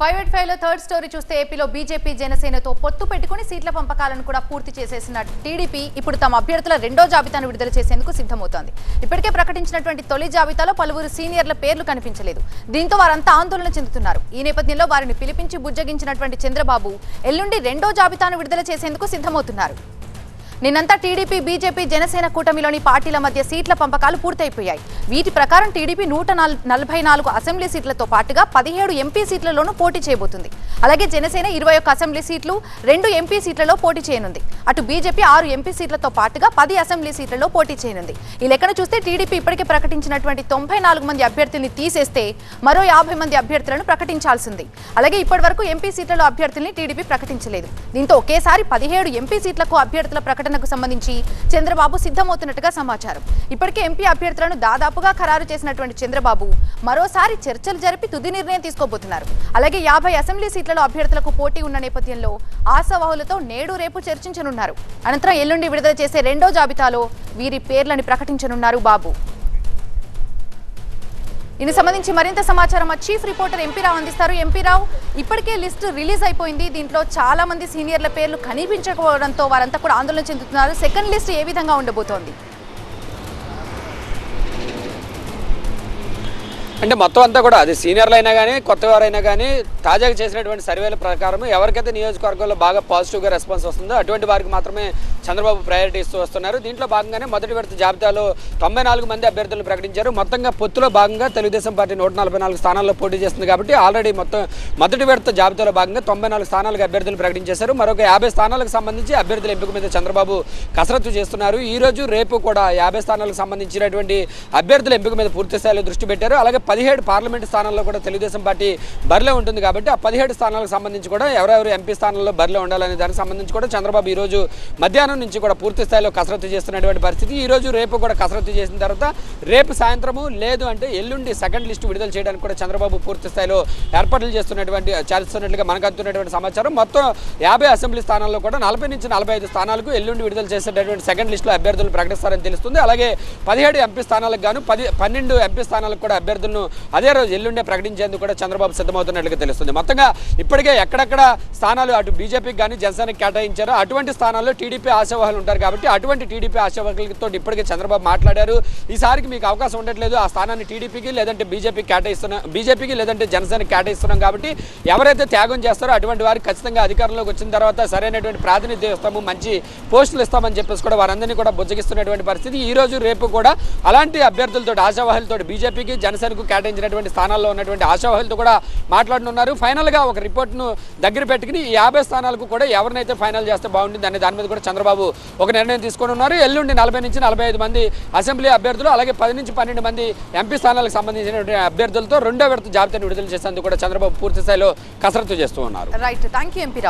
Five eight ఫైవ్లో third story చూస్తే ఏపీలో బీజేపీ జనసేనతో పొత్తు పెట్టుకుని సీట్ల పంపకాలను కూడా పూర్తి చేసేసిన టీడీపీ ఇప్పుడు తమ అభ్యర్థుల రెండో జాబితాను విడుదల చేసేందుకు సిద్ధమవుతోంది. ఇప్పటికే ప్రకటించినటువంటి తొలి జాబితాలో పలువురు సీనియర్ల పేర్లు కనిపించలేదు. దీంతో వారంతా ఆందోళన చెందుతున్నారు. ఈ నేపథ్యంలో వారిని పిలిపించి బుజ్జగించినటువంటి చంద్రబాబు ఎల్లుండి రెండో జాబితాను విడుదల చేసేందుకు సిద్ధమవుతున్నారు. నిన్నంతా టీడీపీ బీజేపీ జనసేన కూటమిలోని పార్టీల మధ్య సీట్ల పంపకాలు పూర్తయిపోయాయి. వీటి ప్రకారం టీడీపీ నూట నలభై నాలుగు అసెంబ్లీ సీట్లతో పాటుగా పదిహేడు ఎంపీ సీట్లలోనూ పోటీ చేయబోతుంది. అలాగే జనసేన ఇరవై ఒక్క అసెంబ్లీ సీట్లు రెండు ఎంపీ సీట్లలో పోటీ చేయనుంది. అటు బీజేపీ ఆరు ఎంపీ సీట్లతో పాటుగా పది అసెంబ్లీ సీట్లలో పోటీ చేయనుంది. ఈ లెక్కన చూస్తే టీడీపీ ఇప్పటికే ప్రకటించినటువంటి తొంభై నాలుగు మంది అభ్యర్థుల్ని తీసేస్తే మరో యాభై మంది అభ్యర్థులను ప్రకటించాల్సింది. అలాగే ఇప్పటి వరకు ఎంపీ సీట్లలో అభ్యర్థుల్ని టీడీపీ ప్రకటించలేదు. దీంతో ఒకేసారి పదిహేడు ఎంపీ సీట్లకు అభ్యర్థుల ప్రకటనకు సంబంధించి చంద్రబాబు సిద్ధమవుతున్నట్టుగా సమాచారం. ఇప్పటికే ఎంపీ అభ్యర్థులను దాదాపుగా ఖరారు చేసినటువంటి చంద్రబాబు మరోసారి చర్చలు జరిపి తుది నిర్ణయం తీసుకోబోతున్నారు. అలాగే యాభై అసెంబ్లీ సీట్ల సీట్లలో అభ్యర్థులకు పోటీ ఉన్న నేపథ్యంలో ఆశావాహులతో నేడు రేపు చర్చించనున్నారు. అనంతరం ఎల్లుండి విడుదల చేసే రెండో జాబితాలో వీరి పేర్లని ప్రకటించనున్నారు బాబు. దీనికి సంబంధించి మరింత సమాచారం మా చీఫ్ రిపోర్టర్ ఎంపీ రావు అందిస్తారు. ఎంపీ రావు ఇప్పటికే లిస్ట్ రిలీజ్ అయిపోయింది. దీంట్లో చాలా మంది సీనియర్ల పేర్లు కనిపించకపోవడంతో వారంతా కూడా ఆందోళన చెందుతున్నారు. సెకండ్ లిస్ట్ ఏ విధంగా ఉండబోతోంది? అంటే మొత్తం అంతా కూడా అది సీనియర్లు అయినా కానీ కొత్త వారైనా కానీ తాజాగా చేసినటువంటి సర్వేల ప్రకారం ఎవరికైతే నియోజకవర్గంలో బాగా పాజిటివ్గా రెస్పాన్స్ వస్తుందో అటువంటి వారికి మాత్రమే చంద్రబాబు ప్రయారిటీ ఇస్తూ వస్తున్నారు. దీంట్లో భాగంగానే మొదటి విడత జాబితాలో తొంభై నాలుగు మంది అభ్యర్థులు ప్రకటించారు. మొత్తంగా పొత్తులో భాగంగా తెలుగుదేశం పార్టీ నూట నలభై నాలుగు స్థానాల్లో పోటీ చేస్తుంది కాబట్టి ఆల్రెడీ మొత్తం మొదటి విడత జాబితాలో భాగంగా తొంభై నాలుగు స్థానాలకు అభ్యర్థులు ప్రకటించేశారు. మరొక యాభై స్థానాలకు సంబంధించి అభ్యర్థుల ఎంపిక మీద చంద్రబాబు కసరత్తు చేస్తున్నారు. ఈ రోజు రేపు కూడా యాభై స్థానాలకు సంబంధించినటువంటి అభ్యర్థుల ఎంపిక మీద పూర్తి స్థాయిలో దృష్టి పెట్టారు. అలాగే పదిహేడు పార్లమెంటు స్థానాల్లో కూడా తెలుగుదేశం పార్టీ బరిలో ఉంటుంది కాబట్టి ఆ పదిహేడు స్థానాలకు సంబంధించి కూడా ఎవరెవరు ఎంపీ స్థానాల్లో బరిలో ఉండాలనే దానికి సంబంధించి కూడా చంద్రబాబు ఈ రోజు మధ్యాహ్నం నుంచి కూడా పూర్తి స్థాయిలో కసరత్తు చేస్తున్నటువంటి పరిస్థితి. ఈ రోజు రేపు కూడా కసరత్తు చేసిన తర్వాత రేపు సాయంత్రము లేదు అంటే ఎల్లుండి సెకండ్ లిస్టు విడుదల చేయడానికి కూడా చంద్రబాబు పూర్తి స్థాయిలో ఏర్పాట్లు చేస్తున్నటువంటి చేస్తున్నట్లుగా మనకు అందుతున్నటువంటి సమాచారం. మొత్తం యాభై అసెంబ్లీ స్థానాల్లో కూడా నలభై నుంచి నలభై ఐదు స్థానాలకు ఎల్లుండి విడుదల చేసేటటువంటి సెకండ్ లిస్టులో అభ్యర్థులు ప్రకటిస్తారని తెలుస్తుంది. అలాగే పదిహేడు ఎంపీ స్థానాలకు గాను పది పన్నెండు ఎంపీ స్థానాలకు కూడా అభ్యర్థులను అదే రోజు ఎల్లుండే ప్రకటించేందుకు కూడా చంద్రబాబు సిద్ధమవుతున్నట్లుగా తెలుస్తుంది. మొత్తంగా ఇప్పటికే ఎక్కడెక్కడ స్థానాలు అటు బీజేపీకి కానీ జనసేనకి కేటాయించారో అటువంటి స్థానాల్లో టీడీపీ ఆశావాహులు ఉంటారు కాబట్టి అటువంటి టీడీపీ ఆశావాహులతో ఇప్పటికే చంద్రబాబు మాట్లాడారు. ఈసారికి మీకు అవకాశం ఉండట్లేదు. ఆ స్థానాన్ని టీడీపీకి లేదంటే బీజేపీకి కేటాయిస్తున్నాం బీజేపీకి లేదంటే జనసేనకి కేటాయిస్తున్నాం కాబట్టి ఎవరైతే త్యాగం చేస్తారో అటువంటి వారికి ఖచ్చితంగా అధికారంలోకి వచ్చిన తర్వాత సరైనటువంటి ప్రాతినిధ్యం ఇస్తాము మంచి పోస్టులు ఇస్తామని చెప్పేసి కూడా వారందరినీ కూడా బుజ్జగిస్తున్నటువంటి పరిస్థితి. ఈ రోజు రేపు కూడా అలాంటి అభ్యర్థులతో ఆశావాహులతో బీజేపీకి జనసేనకు కేటాయించినటువంటి స్థానాల్లో ఉన్నటువంటి ఆశావాహులతో కూడా మాట్లాడనున్నారు. ఫైనల్గా ఒక రిపోర్ట్ను దగ్గర పెట్టుకుని ఈ యాభై స్థానాలకు కూడా ఎవరినైతే ఫైనల్ చేస్తే బాగుంటుంది అనే దాని మీద కూడా చంద్రబాబు ఒక నిర్ణయం తీసుకొని ఉన్నారు ఎల్లుండి నలభై నుంచి నలభై ఐదు మంది అసెంబ్లీ అభ్యర్థులు అలాగే పది నుంచి పన్నెండు మంది ఎంపీ స్థానాలకు సంబంధించినటువంటి అభ్యర్థులతో రెండో విడత జాబితాను విడుదల చేసేందుకు కూడా చంద్రబాబు పూర్తి స్థాయిలో కసరత్తు చేస్తూ ఉన్నారు. Right thank you MP